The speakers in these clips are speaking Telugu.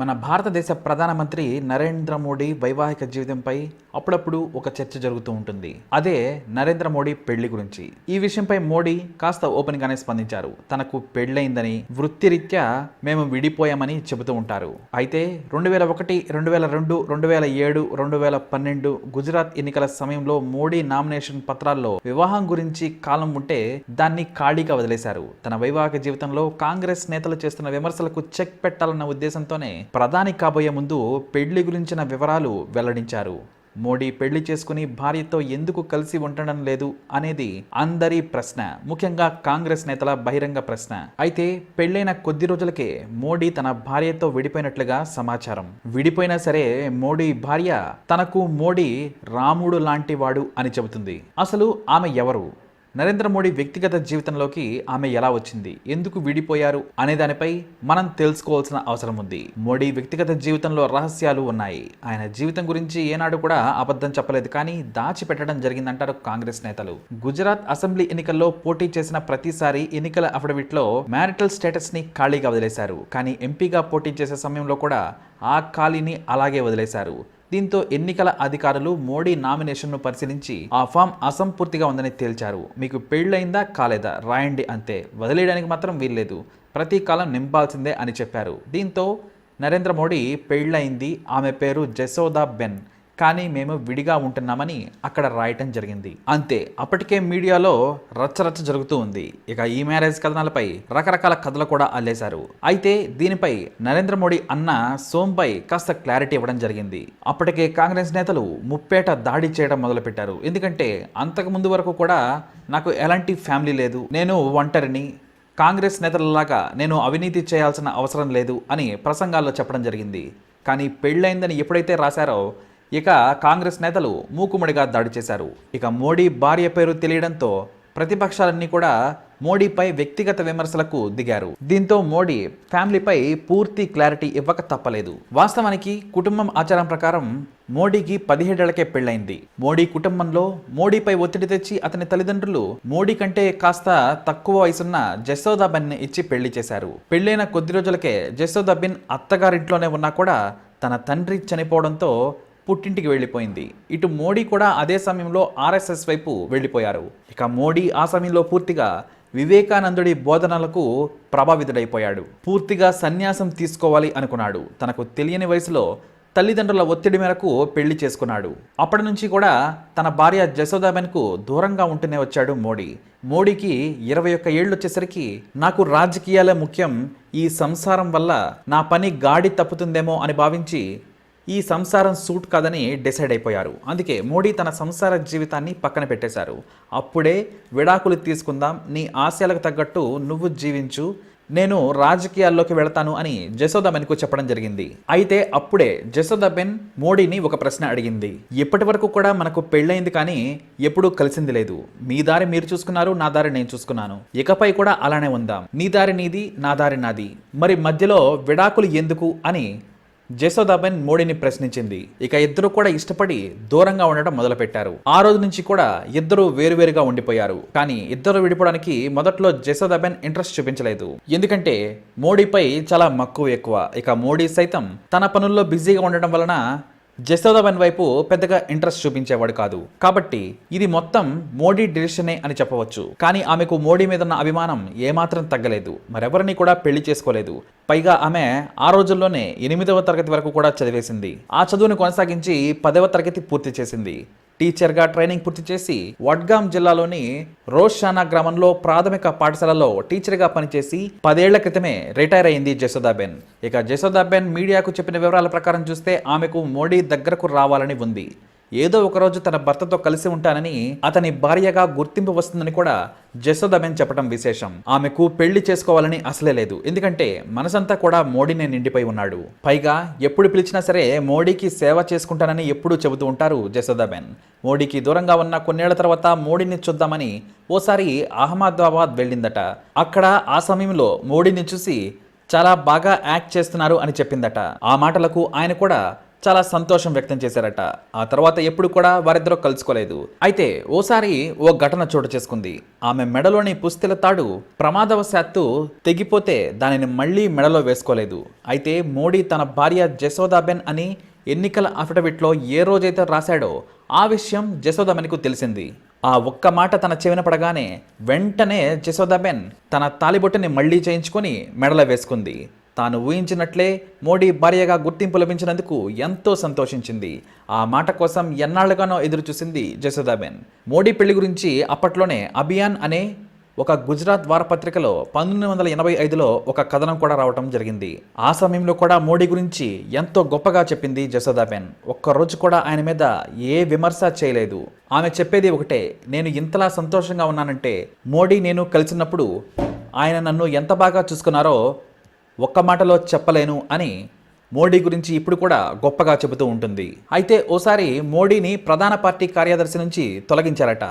మన భారతదేశ ప్రధానమంత్రి నరేంద్ర మోడీ వైవాహిక జీవితంపై అప్పుడప్పుడు ఒక చర్చ జరుగుతూ ఉంటుంది. అదే నరేంద్ర మోడీ పెళ్ళి గురించి. ఈ విషయంపై మోడీ కాస్త ఓపెన్ గానే స్పందించారు. తనకు పెళ్ళైందని వృత్తిరీత్యా మేము విడిపోయామని చెబుతూ ఉంటారు. అయితే రెండు వేల ఒకటి రెండు వేల రెండు రెండు వేల ఏడు రెండు వేల పన్నెండు గుజరాత్ ఎన్నికల సమయంలో మోడీ నామినేషన్ పత్రాల్లో వివాహం గురించి కాలం ఉంటే దాన్ని ఖాళీగా వదిలేశారు. తన వైవాహిక జీవితంలో కాంగ్రెస్ నేతలు చేస్తున్న విమర్శలకు చెక్ పెట్టాలన్న ఉద్దేశంతోనే ప్రధాని కాబోయే ముందు పెళ్ళి గురించిన వివరాలు వెల్లడించారు. మోడీ పెళ్ళి చేసుకుని భార్యతో ఎందుకు కలిసి ఉండడం లేదు అనేది అందరి ప్రశ్న. ముఖ్యంగా కాంగ్రెస్ నేతల బహిరంగ ప్రశ్న. అయితే పెళ్ళైన కొద్ది రోజులకే మోడీ తన భార్యతో విడిపోయినట్లుగా సమాచారం. విడిపోయినా సరే మోడీ భార్య తనకు మోడీ రాముడు లాంటివాడు అని చెబుతుంది. అసలు ఆమె ఎవరు? నరేంద్ర మోడీ వ్యక్తిగత జీవితంలోకి ఆమె ఎలా వచ్చింది? ఎందుకు విడిపోయారు? అనే దానిపై మనం తెలుసుకోవాల్సిన అవసరం ఉంది. మోడీ వ్యక్తిగత జీవితంలో రహస్యాలు ఉన్నాయి. ఆయన జీవితం గురించి ఏనాడు కూడా అబద్ధం చెప్పలేదు. కానీ దాచిపెట్టడం జరిగిందంటారు కాంగ్రెస్ నేతలు. గుజరాత్ అసెంబ్లీ ఎన్నికల్లో పోటీ చేసిన ప్రతిసారి ఎన్నికల అఫిడవిట్లో మ్యారిటల్ స్టేటస్ని ఖాళీగా వదిలేశారు. కానీ ఎంపీగా పోటీ చేసే సమయంలో కూడా ఆ ఖాళీని అలాగే వదిలేశారు. దీంతో ఎన్నికల అధికారులు మోడీ నామినేషన్ను పరిశీలించి ఆ ఫామ్ అసంపూర్తిగా ఉందని తేల్చారు. మీకు పెళ్ళైందా కాలేదా? రాయండి అంతే. వదిలేయడానికి మాత్రం వీల్లేదు. ప్రతి కాలం నింపాల్సిందే అని చెప్పారు. దీంతో నరేంద్ర మోడీ పెళ్ళైంది ఆమె పేరు జసోదా బెన్. కానీ మేము విడిగా ఉంటున్నామని అక్కడ రాయటం జరిగింది. అంతే అప్పటికే మీడియాలో రచ్చరచ్చ జరుగుతూ ఉంది. ఇక ఈ మ్యారేజ్ కథనాలపై రకరకాల కథలు కూడా అల్లేశారు. అయితే దీనిపై నరేంద్ర మోడీ అన్న సోంపై కాస్త క్లారిటీ ఇవ్వడం జరిగింది. అప్పటికే కాంగ్రెస్ నేతలు ముప్పేట దాడి చేయడం మొదలుపెట్టారు. ఎందుకంటే అంతకు ముందు వరకు కూడా నాకు ఎలాంటి ఫ్యామిలీ లేదు. నేను ఒంటరిని కాంగ్రెస్ నేతలలాగా నేను అవినీతి చేయాల్సిన అవసరం లేదు అని ప్రసంగాల్లో చెప్పడం జరిగింది. కానీ పెళ్ళైందని ఎప్పుడైతే రాశారో ఇక కాంగ్రెస్ నేతలు మూకుమ్మడిగా దాడి చేశారు. ఇక మోడీ భార్య పేరు తెలియడంతో ప్రతిపక్షాలన్నీ కూడా మోడీపై వ్యక్తిగత విమర్శలకు దిగారు. దీంతో మోడీ ఫ్యామిలీపై పూర్తి క్లారిటీ ఇవ్వక తప్పలేదు. వాస్తవానికి కుటుంబం ఆచారం ప్రకారం మోడీకి పదిహేడేళ్ళకే పెళ్ళైంది. మోడీ కుటుంబంలో మోడీపై ఒత్తిడి తెచ్చి అతని తల్లిదండ్రులు మోడీ కంటే కాస్త తక్కువ వయసున్న జసోదాబెన్ ఇచ్చి పెళ్ళి చేశారు. పెళ్ళైన కొద్ది రోజులకే జసోదాబిన్ అత్తగారింట్లోనే ఉన్నా కూడా తన తండ్రి చనిపోవడంతో పుట్టింటికి వెళ్ళిపోయింది. ఇటు మోడీ కూడా అదే సమయంలో ఆర్ఎస్ఎస్ వైపు వెళ్ళిపోయారు. ఇక మోడీ ఆ సమయంలో పూర్తిగా వివేకానందుడి బోధనలకు ప్రభావితుడైపోయాడు. పూర్తిగా సన్యాసం తీసుకోవాలి అనుకున్నాడు. తనకు తెలియని వయసులో తల్లిదండ్రుల ఒత్తిడి మేరకు పెళ్ళి చేసుకున్నాడు. అప్పటి నుంచి కూడా తన భార్య జశోదాబెన్కు దూరంగా ఉంటూనే వచ్చాడు మోడీ. మోడీకి ఇరవై ఒక్క ఏళ్ళు వచ్చేసరికి నాకు రాజకీయాలే ముఖ్యం. ఈ సంసారం వల్ల నా పని గాడి తప్పుతుందేమో అని భావించి ఈ సంసారం సూట్ కాదని డిసైడ్ అయిపోయారు. అందుకే మోడీ తన సంసార జీవితాన్ని పక్కన పెట్టేశారు. అప్పుడే విడాకులు తీసుకుందాం నీ ఆశయాలకు తగ్గట్టు నువ్వు జీవించు నేను రాజకీయాల్లోకి వెళతాను అని జసోదాబెన్కు చెప్పడం జరిగింది. అయితే అప్పుడే జసోదాబెన్ మోడీని ఒక ప్రశ్న అడిగింది. ఇప్పటి వరకు కూడా మనకు పెళ్ళైంది కానీ ఎప్పుడూ కలిసింది లేదు. మీ దారి మీరు చూసుకున్నారు నా దారి నేను చూసుకున్నాను. ఇకపై కూడా అలానే ఉందాం. నీ దారి నీది నా దారి నాది. మరి మధ్యలో విడాకులు ఎందుకు అని జసోదాబెన్ మోడీని ప్రశ్నించింది. ఇక ఇద్దరు కూడా ఇష్టపడి దూరంగా ఉండడం మొదలుపెట్టారు. ఆ రోజు నుంచి కూడా ఇద్దరు వేరువేరుగా ఉండిపోయారు. కానీ ఇద్దరు విడిపోవడానికి మొదట్లో జసోదాబెన్ ఇంట్రెస్ట్ చూపించలేదు. ఎందుకంటే మోడీపై చాలా మక్కువ ఎక్కువ. ఇక మోడీ సైతం తన పనుల్లో బిజీగా ఉండడం వలన జసోదాబెన్ వైపు పెద్దగా ఇంట్రెస్ట్ చూపించేవాడు కాదు. కాబట్టి ఇది మొత్తం మోడీ డిసిషనే అని చెప్పవచ్చు. కానీ ఆమెకు మోడీ మీద ఉన్న అభిమానం ఏమాత్రం తగ్గలేదు. మరెవరిని కూడా పెళ్ళి చేసుకోలేదు. పైగా ఆమె ఆ రోజుల్లోనే ఎనిమిదవ తరగతి వరకు కూడా చదివేసింది. ఆ చదువును కొనసాగించి పదవ తరగతి పూర్తి చేసింది. టీచర్గా ట్రైనింగ్ పూర్తి చేసి వడ్గాం జిల్లాలోని రోషానా గ్రామంలో ప్రాథమిక పాఠశాలలో టీచర్గా పనిచేసి పదేళ్ళ క్రితమే రిటైర్ అయింది జసోదాబెన్ ఇక జసోదాబెన్ మీడియాకు చెప్పిన వివరాల ప్రకారం చూస్తే ఆమెకు మోడీ దగ్గరకు రావాలని ఉంది. ఏదో ఒకరోజు తన భర్తతో కలిసి ఉంటానని అతని భార్యగా గుర్తింపు వస్తుందని కూడా జసోదాబెన్ చెప్పడం విశేషం. ఆమెకు పెళ్ళి చేసుకోవాలని అసలే లేదు. ఎందుకంటే మనసంతా కూడా మోడీనే నిండిపోయి ఉన్నాడు. పైగా ఎప్పుడు పిలిచినా సరే మోడీకి సేవ చేసుకుంటానని ఎప్పుడూ చెబుతూ ఉంటారు జసోదాబెన్. మోడీకి దూరంగా ఉన్న కొన్నేళ్ళ తర్వాత మోడీని చూద్దామని ఓసారి అహ్మదాబాద్ వెళ్ళిందట. అక్కడ ఆ సమయంలో మోడీని చూసి చాలా బాగా యాక్ట్ చేస్తున్నారు అని చెప్పిందట. ఆ మాటలకు ఆయన కూడా చాలా సంతోషం వ్యక్తం చేశారట. ఆ తర్వాత ఎప్పుడు కూడా వారిద్దరూ కలుసుకోలేదు. అయితే ఓసారి ఓ ఘటన చోటు చేసుకుంది. ఆమె మెడలోని పుస్తెల తాడు ప్రమాదవశాత్తు తెగిపోతే దానిని మళ్ళీ మెడలో వేసుకోలేదు. అయితే మోడీ తన భార్య జసోదాబెన్ అని ఎన్నికల అఫిడవిట్లో ఏ రోజైతే రాశాడో ఆ విషయం జసోదాబెన్కు తెలిసింది. ఆ ఒక్క మాట తన చెవిన పడగానే వెంటనే జసోదాబెన్ తన తాలిబొట్టుని మళ్ళీ చేయించుకొని మెడలో వేసుకుంది. తాను ఊహించినట్లే మోడీ భార్యగా గుర్తింపు లభించినందుకు ఎంతో సంతోషించింది. ఆ మాట కోసం ఎన్నాళ్ళుగానో ఎదురుచూసింది జసోదాబెన్ మోడీ పెళ్ళి గురించి అప్పట్లోనే అభియాన్ అనే ఒక గుజరాత్ వారపత్రికలో పంతొమ్మిది వందల ఎనభై ఐదులో ఒక కథనం కూడా రావటం జరిగింది. ఆ సమయంలో కూడా మోడీ గురించి ఎంతో గొప్పగా చెప్పింది జసోదాబెన్ ఒక్కరోజు కూడా ఆయన మీద ఏ విమర్శ చేయలేదు. ఆమె చెప్పేది ఒకటే నేను ఇంతలా సంతోషంగా ఉన్నానంటే మోడీ నేను కలిసినప్పుడు ఆయన నన్ను ఎంత బాగా చూసుకున్నారో ఒక్క మాటలో చెప్పలేను అని మోడీ గురించి ఇప్పుడు కూడా గొప్పగా చెబుతూ ఉంటుంది. అయితే ఓసారి మోడీని ప్రధాన పార్టీ కార్యదర్శి నుంచి తొలగించారట.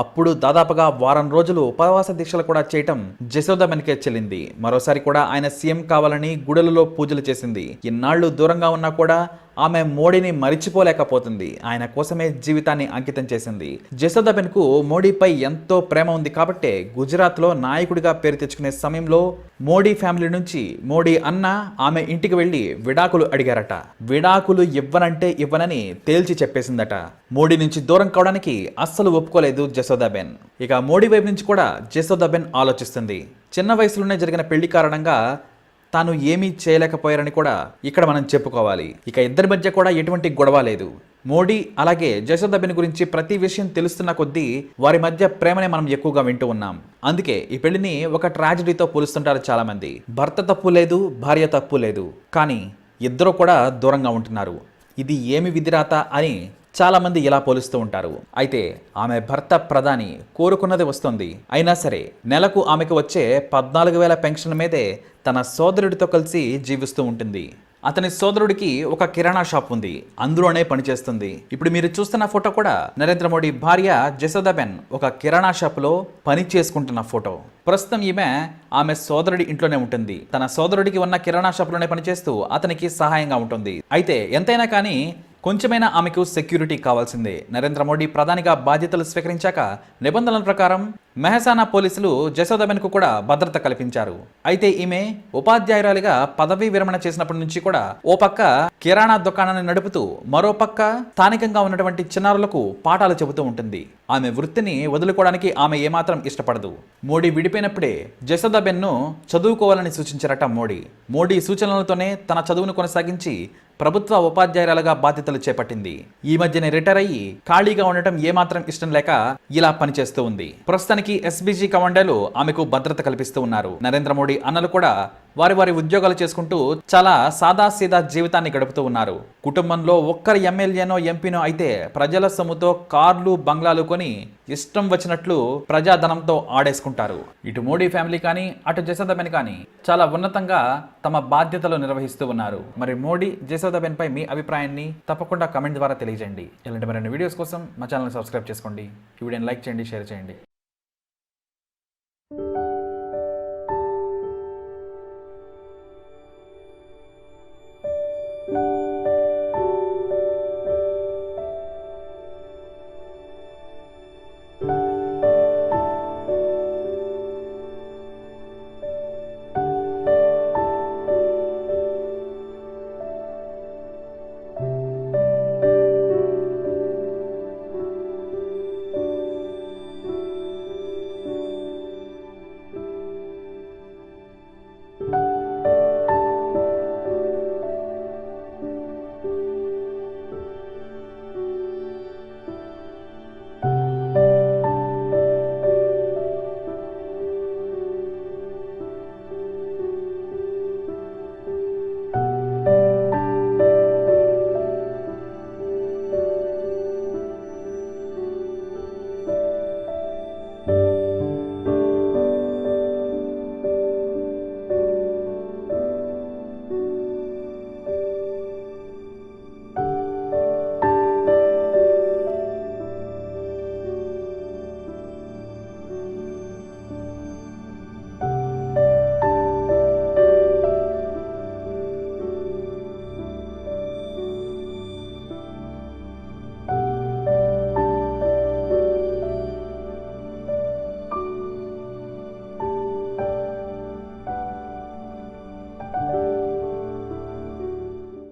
అప్పుడు దాదాపుగా వారం రోజులు ఉపవాస దీక్షలు కూడా చేయటం జశోదమనికే చెల్లింది. మరోసారి కూడా ఆయన సీఎం కావాలని గుడులలో పూజలు చేసింది. ఇన్నాళ్ళు దూరంగా ఉన్నా కూడా ఆమె మోడీని మరిచిపోలేకపోతుంది. ఆయన కోసమే జీవితాన్ని అంకితం చేసింది. జసోదబెన్కు మోడీపై ఎంతో ప్రేమ ఉంది కాబట్టే గుజరాత్లో నాయకుడిగా పేరు తెచ్చుకునే సమయంలో మోడీ ఫ్యామిలీ నుంచి మోడీ అన్న ఆమె ఇంటికి వెళ్ళి విడాకులు అడిగారట. విడాకులు ఇవ్వనంటే ఇవ్వనని తేల్చి చెప్పేసిందట. మోడీ నుంచి దూరం కావడానికి అస్సలు ఒప్పుకోలేదు జసోదాబెన్ ఇక మోడీ వైపు నుంచి కూడా జసోదాబెన్ ఆలోచిస్తుంది. చిన్న వయసులోనే జరిగిన పెళ్ళి కారణంగా తాను ఏమీ చేయలేకపోయారని కూడా ఇక్కడ మనం చెప్పుకోవాలి. ఇక ఇద్దరి మధ్య కూడా ఎటువంటి గొడవ లేదు. మోడీ అలాగే జశోదబెన్ గురించి ప్రతి విషయం తెలుస్తున్న కొద్దీ వారి మధ్య ప్రేమనే మనం ఎక్కువగా వింటూ ఉన్నాం. అందుకే ఈ పెళ్ళిని ఒక ట్రాజడీతో పోలుస్తుంటారు చాలామంది. భర్త తప్పు లేదు భార్య తప్పు లేదు. కానీ ఇద్దరు కూడా దూరంగా ఉంటున్నారు. ఇది ఏమి విధిరాత అని చాలామంది ఇలా పోలుస్తూ ఉంటారు. అయితే ఆమె భర్త ప్రధాని కోరుకున్నది వస్తుంది. అయినా సరే నెలకు ఆమెకు వచ్చే పద్నాలుగు వేల పెన్షన్ మీదే తన సోదరుడితో కలిసి జీవిస్తూ ఉంటుంది. అతని సోదరుడికి ఒక కిరాణా షాప్ ఉంది. అందులోనే పనిచేస్తుంది. ఇప్పుడు మీరు చూస్తున్న ఫోటో కూడా నరేంద్ర మోడీ భార్య జసోదాబెన్ ఒక కిరాణా షాప్లో పని చేసుకుంటున్న ఫోటో. ప్రస్తుతం ఈమె ఆమె సోదరుడి ఇంట్లోనే ఉంటుంది. తన సోదరుడికి ఉన్న కిరాణా షాప్లోనే పనిచేస్తూ అతనికి సహాయంగా ఉంటుంది. అయితే ఎంతైనా కానీ కొంచెమైనా ఆమెకు సెక్యూరిటీ కావాల్సిందే. నరేంద్ర మోడీ ప్రధానిగా బాధ్యతలు స్వీకరించాక నిబంధనల ప్రకారం మెహసానా పోలీసులు జసోదబెన్కు కూడా భద్రత కల్పించారు. అయితే ఈమె ఉపాధ్యాయురాలిగా పదవీ విరమణ చేసినప్పటి నుంచి కూడా ఓ పక్క కిరాణా దుకాణాన్ని నడుపుతూ మరో పక్క స్థానికంగా ఉన్నటువంటి చిన్నారులకు పాఠాలు చెబుతూ ఉంటుంది. ఆమె వృత్తిని వదులుకోవడానికి ఆమె ఏమాత్రం ఇష్టపడదు. మోడీ విడిపోయినప్పుడే జసోదాబెన్ను చదువుకోవాలని సూచించారట మోడీ. మోడీ సూచనలతోనే తన చదువును కొనసాగించి ప్రభుత్వ ఉపాధ్యాయురాలుగా బాధ్యతలు చేపట్టింది. ఈ మధ్యనే రిటైర్ అయ్యి ఖాళీగా ఉండటం ఏమాత్రం ఇష్టం లేక ఇలా పనిచేస్తూ ఉంది. ప్రస్తుతానికి ఎస్బీజీ కమాండోలు ఆమెకు భద్రత కల్పిస్తూ ఉన్నారు. నరేంద్ర మోడీ అన్నలు కూడా వారి వారి ఉద్యోగాలు చేసుకుంటూ చాలా సాదాసీదా జీవితాన్ని గడుపుతూ ఉన్నారు. కుటుంబంలో ఒక్కరి ఎమ్మెల్యేనో ఎంపీనో అయితే ప్రజల సొమ్ముతో కార్లు బంగ్లాలు కొని ఇష్టం వచ్చినట్లు ప్రజాధనంతో ఆడేసుకుంటారు. ఇటు మోడీ ఫ్యామిలీ కానీ అటు జసోదబెన్ కానీ చాలా ఉన్నతంగా తమ బాధ్యతలు నిర్వహిస్తూ ఉన్నారు. మరి మోడీ జసోదబెన్ పై మీ అభిప్రాయాన్ని తప్పకుండా కమెంట్ ద్వారా తెలియజేయండి. ఇలాంటి మరిన్ని వీడియోస్ కోసం మా ఛానల్ సబ్స్క్రైబ్ చేసుకోండి. ఈ వీడియోని లైక్ చేయండి షేర్ చేయండి.